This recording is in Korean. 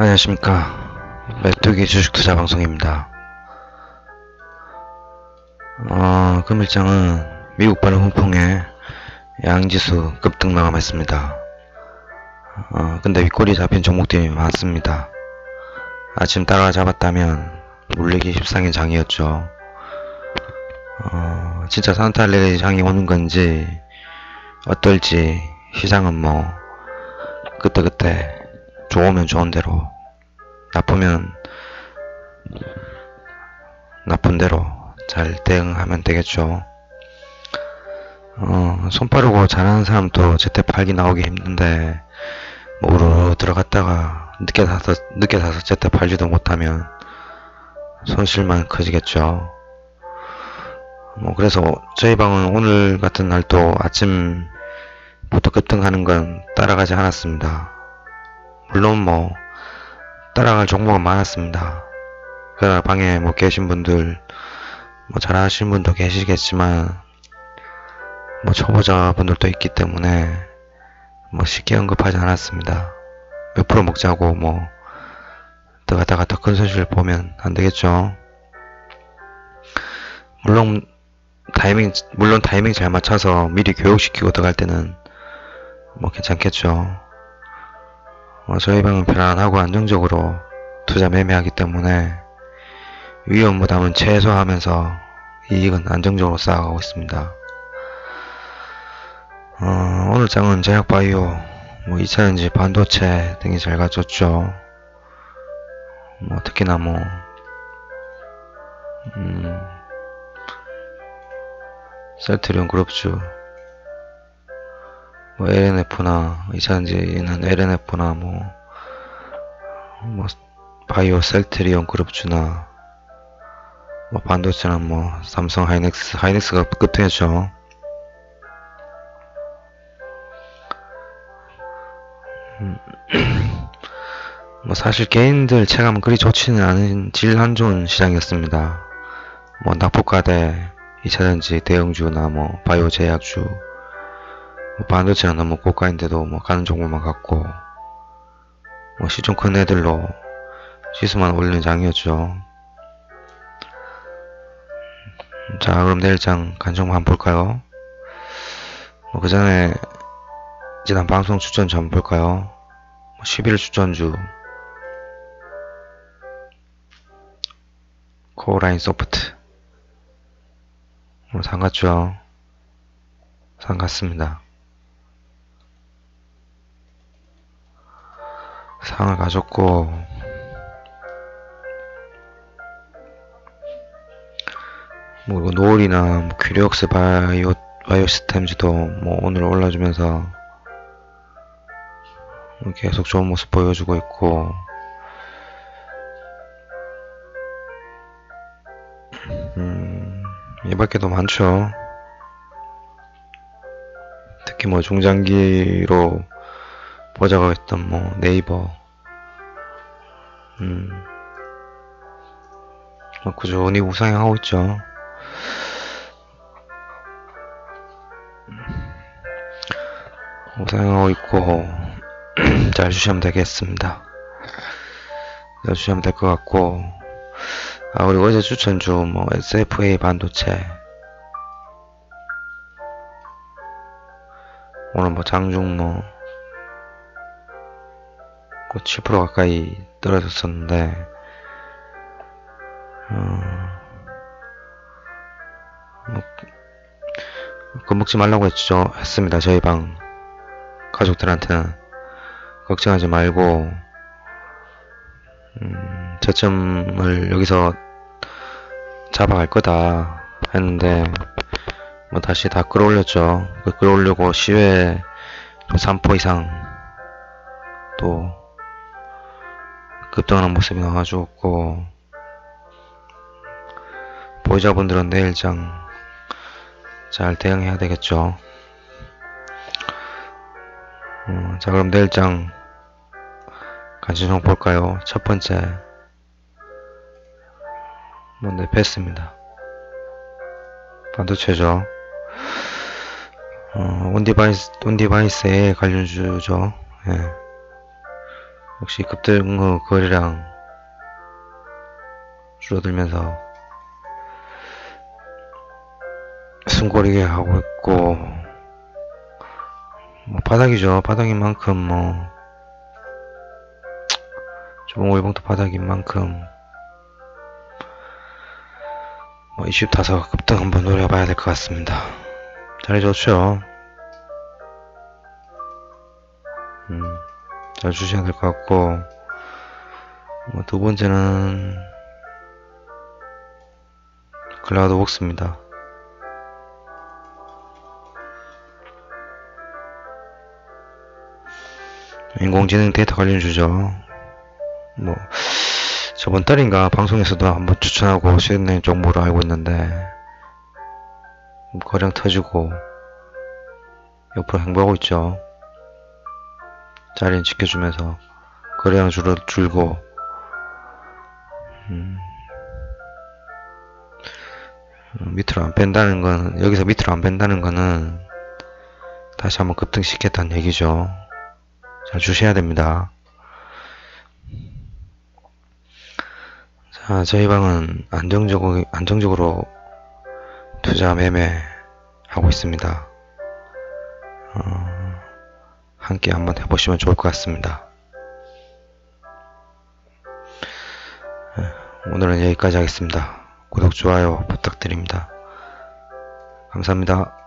안녕하십니까 메뚜기 주식투자 방송입니다. 어, 금일장은 미국 발음 훈풍에 양지수 급등 마감했습니다. 어, 근데 윗골이 잡힌 종목들이 많습니다. 아침 따라 잡았다면 물리기 십상의 장이었죠. 어, 진짜 산타레 장이 오는 건지 어떨지 시장은 뭐 그때그때 좋으면 좋은 대로 나쁘면 나쁜 대로 잘 대응하면 되겠죠. 어, 손 빠르고 잘하는 사람도 제때 팔기 나오기 힘든데 모르 들어갔다가 늦게 사서 늦게 사서 제때 팔지도 못하면 손실만 커지겠죠. 뭐 그래서 저희 방은 오늘 같은 날도 아침부터 급등하는 건 따라가지 않았습니다. 물론 뭐 따라갈 종목은 많았습니다. 그러나 방에 뭐 계신 분들 뭐 잘하시는 분도 계시겠지만 뭐 초보자 분들도 있기 때문에 뭐 쉽게 언급하지 않았습니다. 몇 프로 먹자고 뭐 들어갔다가 더큰 손실 보면 안 되겠죠. 물론 타이밍 물론 타이밍 잘 맞춰서 미리 교육시키고 들어갈 때는 뭐 괜찮겠죠. 어, 저희 방은 편안하고 안정적으로 투자 매매하기 때문에 위험 부담은 최소화하면서 이익은 안정적으로 쌓아가고 있습니다. 어, 오늘 장은 제약바이오, 뭐 2차전지 반도체 등이 잘 가졌죠. 뭐 특히나 뭐 음, 셀트리온 그룹주 뭐 LNF나 2차전지는 LNF나 뭐, 뭐 바이오 셀트리온 그룹주나 뭐 반도체는 뭐 삼성 하이닉스 하이닉스가 급등했죠. 음, 뭐 사실 개인들 체감은 그리 좋지는 않은 질 안 좋은 시장이었습니다. 뭐 낙폭과대 2차전지 대형주나 뭐 바이오 제약주 뭐 반도체가 너무 고가인데도 뭐 가는 종목만 갖고 뭐 시중 큰 애들로 지수만 올리는 장이었죠. 자 그럼 내일 장 간종목 한번 볼까요? 뭐 그 전에 지난 방송 추천주 한번 볼까요? 11일 추천주 코라인 소프트 뭐 상갔죠? 상 갔습니다. 상을 가졌고 뭐 이거 노을이나 뭐 큐리옥스 바이오 바이오 시스템즈도 뭐 오늘 올라주면서 뭐 계속 좋은 모습 보여주고 있고 음, 이 밖에도 많죠. 특히 뭐 중장기로 보자고 했던 뭐 네이버 음, 뭐 꾸준히 우상향하고 있죠. 우상향하고 있고 잘 주시면 되겠습니다. 잘 주시면 될 것 같고 아 그리고 어제 추천주 뭐 SFA 반도체 오늘 뭐 장중 뭐 7% 가까이 떨어졌었는데 어, 뭐, 겁먹지 말라고 했죠. 했습니다. 저희 방 가족들한테는. 걱정하지 말고 음, 저점을 여기서 잡아갈 거다 했는데 뭐 다시 다 끌어올렸죠. 그 끌어올리고 시외 3포 이상 또 급등하는 모습이 나와주었고 보유자분들은 내일장 잘 대응해야 되겠죠? 어, 자 그럼 내일장 간신종 볼까요? 첫 번째 뭔데 패스입니다. 반도체죠. 어, 온디바이스 온디바이스의 관련주죠. 예. 역시 급등의 거래량 줄어들면서 숨고리게 하고 있고 뭐 바닥이죠. 바닥인 만큼 뭐 조봉 월봉도 바닥인 만큼 뭐 이슈 타서 급등 한번 노려봐야 될 것 같습니다. 좋죠? 음, 잘 주셔야 될 것 같고 뭐 두 번째는 클라우드 웍스입니다 인공지능 데이터 관련 주죠. 뭐 저번 달인가 방송에서도 한번 추천하고 시는 정보를 알고 있는데 거량 터지고 옆으로 행보하고 있죠. 자리는 지켜주면서 거래량 줄어 줄고 음, 음, 밑으로 안 뺀다는 건 여기서 밑으로 안 뺀다는 거는 다시 한번 급등시켰다는 얘기죠. 잘 주셔야 됩니다. 자, 저희 방은 안정적으로, 안정적으로 투자 매매 하고 있습니다. 어, 함께 한번 해보시면 좋을 것 같습니다. 예, 오늘은 여기까지 하겠습니다. 구독, 좋아요 부탁드립니다. 감사합니다.